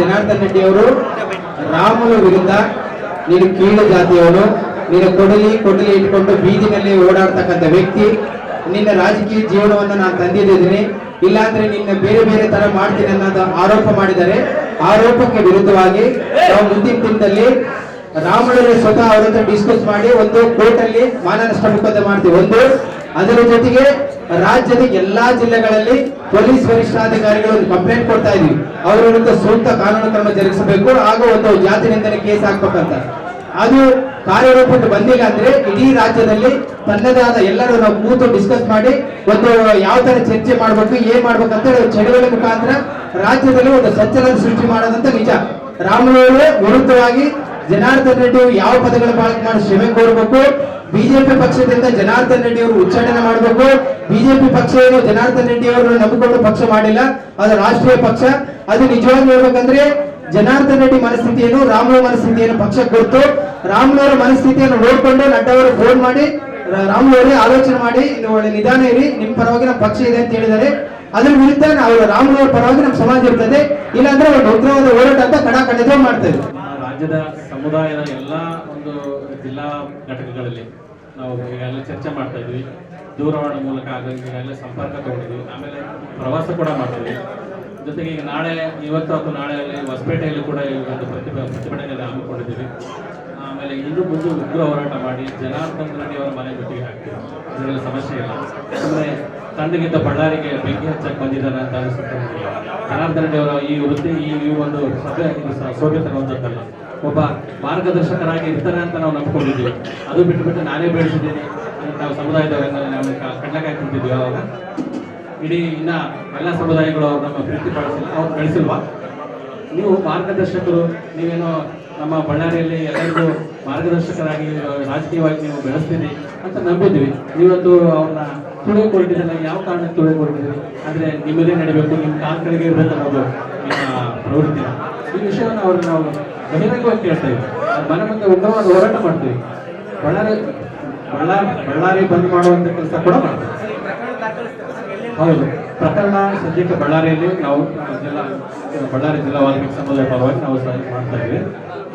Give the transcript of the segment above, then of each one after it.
ಜನಾರ್ದನ್ ರೆಡ್ಡಿ ಅವರು ರಾಮನ ವಿರುದ್ಧ ನೀನು ಕೀಳು ಜಾತಿಯವನು. ನೀನು ಕೊಡಲಿ ಕೊಡಲಿ ಇಟ್ಕೊಂಡು ಬೀದಿನಲ್ಲಿ ಓಡಾಡ್ತಕ್ಕಂಥ ವ್ಯಕ್ತಿ. ನಿನ್ನ ರಾಜಕೀಯ ಜೀವನವನ್ನು ನಾನು ತಂದಿದ್ದೀನಿ. ಇಲ್ಲಾಂದ್ರೆ ನಿನ್ನ ಬೇರೆ ಬೇರೆ ತರ ಮಾಡ್ತೀನಿ ಅನ್ನೋದು ಆರೋಪ ಮಾಡಿದ್ದಾರೆ. ಆರೋಪಕ್ಕೆ ವಿರುದ್ಧವಾಗಿ ನಾವು ಮುಂದಿನ ದಿನದಲ್ಲಿ ರಾಮುಲು ಸ್ವತಃ ಅವರ ಡಿಸ್ಕಸ್ ಮಾಡಿ ಒಂದು ಕೋರ್ಟ್ ಅಲ್ಲಿ ಮಾನನಷ್ಟ ಮೊಕದ್ದಮೆ ಮಾಡ್ತೀವಿ. ಒಂದು ಅದರ ಜೊತೆಗೆ ರಾಜ್ಯದ ಎಲ್ಲಾ ಜಿಲ್ಲೆಗಳಲ್ಲಿ ಪೊಲೀಸ್ ವರಿಷ್ಠಾಧಿಕಾರಿಗಳು ಕಂಪ್ಲೇಂಟ್ ಕೊಡ್ತಾ ಇದೀವಿ ಅವರ ವಿರುದ್ಧ ಸೂಕ್ತ ಕಾನೂನು ಕ್ರಮ ಜರುಗಿಸಬೇಕು. ಹಾಗೂ ಒಂದು ಜಾತಿ ನಿಂದನೆ ಕೇಸ್ ಹಾಕ್ಬೇಕಂತ. ಅದು ಕಾರ್ಯರೂಪಕ್ಕೆ ಬಂದಿಲ್ಲ ಅಂದ್ರೆ ಇಡೀ ರಾಜ್ಯದಲ್ಲಿ ತನ್ನದೇ ಆದ ಎಲ್ಲರೂ ನಾವು ಕೂತು ಡಿಸ್ಕಸ್ ಮಾಡಿ ಒಂದು ಯಾವ ತರ ಚರ್ಚೆ ಮಾಡ್ಬೇಕು, ಏನ್ ಮಾಡ್ಬೇಕಂತ ಚಳವಳಿ ಮುಖಾಂತರ ರಾಜ್ಯದಲ್ಲಿ ಒಂದು ಸಂಚಲನ ಸೃಷ್ಟಿ ಮಾಡೋದಂತ ನಿಜ. ರಾಮನವರು ವಿರುದ್ಧವಾಗಿ ಜನಾರ್ದನ್ ರೆಡ್ಡಿ ಯಾವ ಪದಗಳ ಬಳಕೆ ಮಾಡಿ ಶ್ರಮೆ ಕೋರಬೇಕು ಬಿಜೆಪಿ ಪಕ್ಷದಿಂದ ಜನಾರ್ದನ್ ರೆಡ್ಡಿ ಅವರು ಉಚ್ಚಾಟನೆ ಮಾಡಬೇಕು. ಬಿಜೆಪಿ ಪಕ್ಷ ಏನು ಜನಾರ್ದನ್ ರೆಡ್ಡಿ ಅವರು ನಂಬಿಕೊಂಡು ಪಕ್ಷ ಮಾಡಿಲ್ಲ. ಅದು ರಾಷ್ಟ್ರೀಯ ಪಕ್ಷ. ಅದು ನಿಜವಾಗಿ ಹೇಳ್ಬೇಕಂದ್ರೆ ಜನಾರ್ದನ್ ರೆಡ್ಡಿ ಮನಸ್ಥಿತಿಯನ್ನು ರಾಮುಲು ಮನಸ್ಥಿತಿಯನ್ನು ಪಕ್ಷ ಕೊಟ್ಟು ರಾಮುಲವರ ಮನಸ್ಥಿತಿಯನ್ನು ನೋಡ್ಕೊಂಡು ನಡ್ಡವರು ಫೋನ್ ಮಾಡಿ ರಾಮುಲು ಆಲೋಚನೆ ಮಾಡಿ ಒಳ್ಳೆ ನಿಧಾನ ಇರಿ ನಿಮ್ ಪರವಾಗಿ ನಮ್ಮ ಪಕ್ಷ ಇದೆ ಅಂತ ಹೇಳಿದ್ದಾರೆ. ಅದ್ರ ವಿರುದ್ಧ ನಾವು ರಾಮುಲು ಅವರ ಪರವಾಗಿ ನಮ್ಮ ಸಮಾಜ ಇರ್ತದೆ. ಇಲ್ಲಾಂದ್ರೆ ಒಂದು ಉಗ್ರವಾದ ಹೋರಾಟ ಅಂತ ಕಡ ಮಾಡ್ತಾರೆ ನಮ್ಮ ರಾಜ್ಯದ ಸಮುದಾಯದ ಎಲ್ಲ ಒಂದು ಜಿಲ್ಲಾ ಘಟಕಗಳಲ್ಲಿ ನಾವು ಎಲ್ಲ ಚರ್ಚೆ ಮಾಡ್ತಾ ಇದ್ವಿ. ದೂರವಾಣಿ ಮೂಲಕ ಆಗ ಈಗಾಗಲೇ ಸಂಪರ್ಕ ತಗೊಂಡಿದ್ವಿ. ಆಮೇಲೆ ಪ್ರವಾಸ ಕೂಡ ಮಾಡ್ತೀವಿ ಜೊತೆಗೆ ಈಗ ನಾಳೆ, ಇವತ್ತು ಅಥವಾ ನಾಳೆ ಹೊಸಪೇಟೆಯಲ್ಲಿ ಕೂಡ ಈ ಒಂದು ಪ್ರತಿಭೆ ಪ್ರತಿಭಟನೆಯಲ್ಲಿ ಹಮ್ಮಿಕೊಂಡಿದ್ದೀವಿ ಆಮೇಲೆ ಇನ್ನು ಮುಂದೆ ಉಗ್ರ ಹೋರಾಟ ಮಾಡಿ ಜನಾರ್ದನ್ ರೆಡ್ಡಿ ಅವರ ಮನೆ ಜೊತೆಗೆ ಹಾಕ್ತೀವಿ ಅದರಲ್ಲಿ ಸಮಸ್ಯೆ ಇಲ್ಲ. ಅಂದರೆ ತಂಡಗಿಂತ ಬಳ್ಳಾರಿಗೆ ಬೆಂಕಿ ಹಚ್ಚಕ್ಕೆ ಬಂದಿದ್ದಾರೆ ಅಂತ ಅನಿಸುತ್ತೆ. ಜನಾರ್ದನ್ ರೆಡ್ಡಿ ಅವರ ಈ ವೃತ್ತಿ, ಈ ಒಂದು ಸಭೆ ಸೌಭ್ಯ ಒಬ್ಬ ಮಾರ್ಗದರ್ಶಕರಾಗಿ ಇರ್ತಾರೆ ಅಂತ ನಾವು ನಂಬ್ಕೊಂಡಿದ್ದೀವಿ. ಅದು ಬಿಟ್ಟು ಬಿಟ್ಟು ನಾನೇ ಬೆಳೆಸಿದ್ದೀನಿ ನಾವು ಸಮುದಾಯದವರೆಲ್ಲ ನಾವು ಕಡ್ಲೆಕಾಯಿ ತಿಂತಿದ್ವಿ ಅವಾಗ. ಇಡೀ ಇನ್ನ ಎಲ್ಲ ಸಮುದಾಯಗಳು ನಮ್ಮ ಪ್ರೀತಿ ಪಡಿಸಿಲ್ಲ. ಅವ್ರು ಬೆಳೆಸಿಲ್ವಾ? ನೀವು ಮಾರ್ಗದರ್ಶಕರು, ನೀವೇನೋ ನಮ್ಮ ಬಳ್ಳಾರಿಯಲ್ಲಿ ಎಲ್ಲರಿಗೂ ಮಾರ್ಗದರ್ಶಕರಾಗಿ ರಾಜಕೀಯವಾಗಿ ನೀವು ಬೆಳೆಸ್ತೀರಿ ಅಂತ ನಂಬಿದ್ವಿ ನೀವತ್ತು ಅವ್ರನ್ನ ತುಳಿಯಕ್ಕೆ ಹೊರಟಿದ್ದಲ್ಲ ಯಾವ ಕಾರಣಕ್ಕೆ ತುಳಿದು ಹೊರಟಿದ್ರಿ ಅಂದ್ರೆ ನಿಮ್ಮದೇ ನಡಿಬೇಕು, ನಿಮ್ಮ ಕಾಲ್ ಕಡೆಗೆ ಇರಬೇಕು ಅನ್ನೋದು ನಿಮ್ಮ ಪ್ರವೃತ್ತಿ. ಈ ವಿಷಯವನ್ನು ಅವ್ರನ್ನ ನಾವು ಬಹಿರಂಗವಾಗಿ ಕೇಳ್ತೇವೆ ಮನ ಮುಂದೆ ಉಗ್ರವಾದ ಹೋರಾಟ ಮಾಡ್ತೀವಿ. ಬಳ್ಳಾರಿ ಬಳ್ಳಾರಿ ಬಳ್ಳಾರಿ ಬಂದ್ ಮಾಡುವಂತ ಕೆಲಸ ಕೂಡ ಮಾಡ್ತೀವಿ. ಹೌದು. ಪ್ರಕರಣ ಸದ್ಯಕ್ಕೆ ಬಳ್ಳಾರಿಯಲ್ಲಿ ನಾವು ಜಿಲ್ಲಾ ಬಳ್ಳಾರಿ ಜಿಲ್ಲಾ ವಾಲ್ಮೀಕಿ ಸಮುದಾಯ ಪರವಾಗಿ ನಾವು ಮಾಡ್ತಾ ಇದ್ದೀವಿ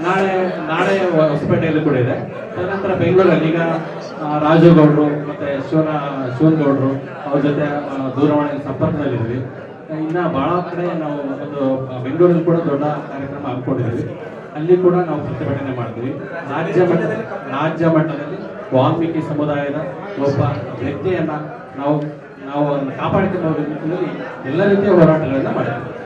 ನಾಳೆ ನಾಳೆ ಹೊಸಪೇಟೆಯಲ್ಲಿ ಕೂಡ ಇದೆ. ತದನಂತರ ಬೆಂಗಳೂರಲ್ಲಿ ಈಗ ರಾಜುಗೌಡರು ರಾಜು ಗೌಡ್ರು ಮತ್ತೆ ಶಿವನ ಶಿವನ್ಗೌಡರು ಅವ್ರ ಜೊತೆ ದೂರವಾಣಿ ಸಂಪರ್ಕದಲ್ಲಿದ್ವಿ ಇನ್ನು ಭಾಳ ಕಡೆ ನಾವು ಒಂದು ಬೆಂಗಳೂರಲ್ಲಿ ಕೂಡ ದೊಡ್ಡ ಕಾರ್ಯಕ್ರಮ ಹಾಕ್ಕೊಂಡಿದ್ದೀವಿ ಅಲ್ಲಿ ಕೂಡ ನಾವು ಪ್ರತಿಭಟನೆ ಮಾಡ್ತೀವಿ ರಾಜ್ಯ ಮಟ್ಟದಲ್ಲಿ ರಾಜ್ಯ ಮಟ್ಟದಲ್ಲಿ ವಾಲ್ಮೀಕಿ ಸಮುದಾಯದ ಒಬ್ಬ ವ್ಯಕ್ತಿಯನ್ನು ನಾವು ನಾವು ಅದನ್ನು ಕಾಪಾಡಿಕೊಂಡು ಎಲ್ಲ ರೀತಿಯ ಹೋರಾಟಗಳನ್ನು ಮಾಡ್ತೀವಿ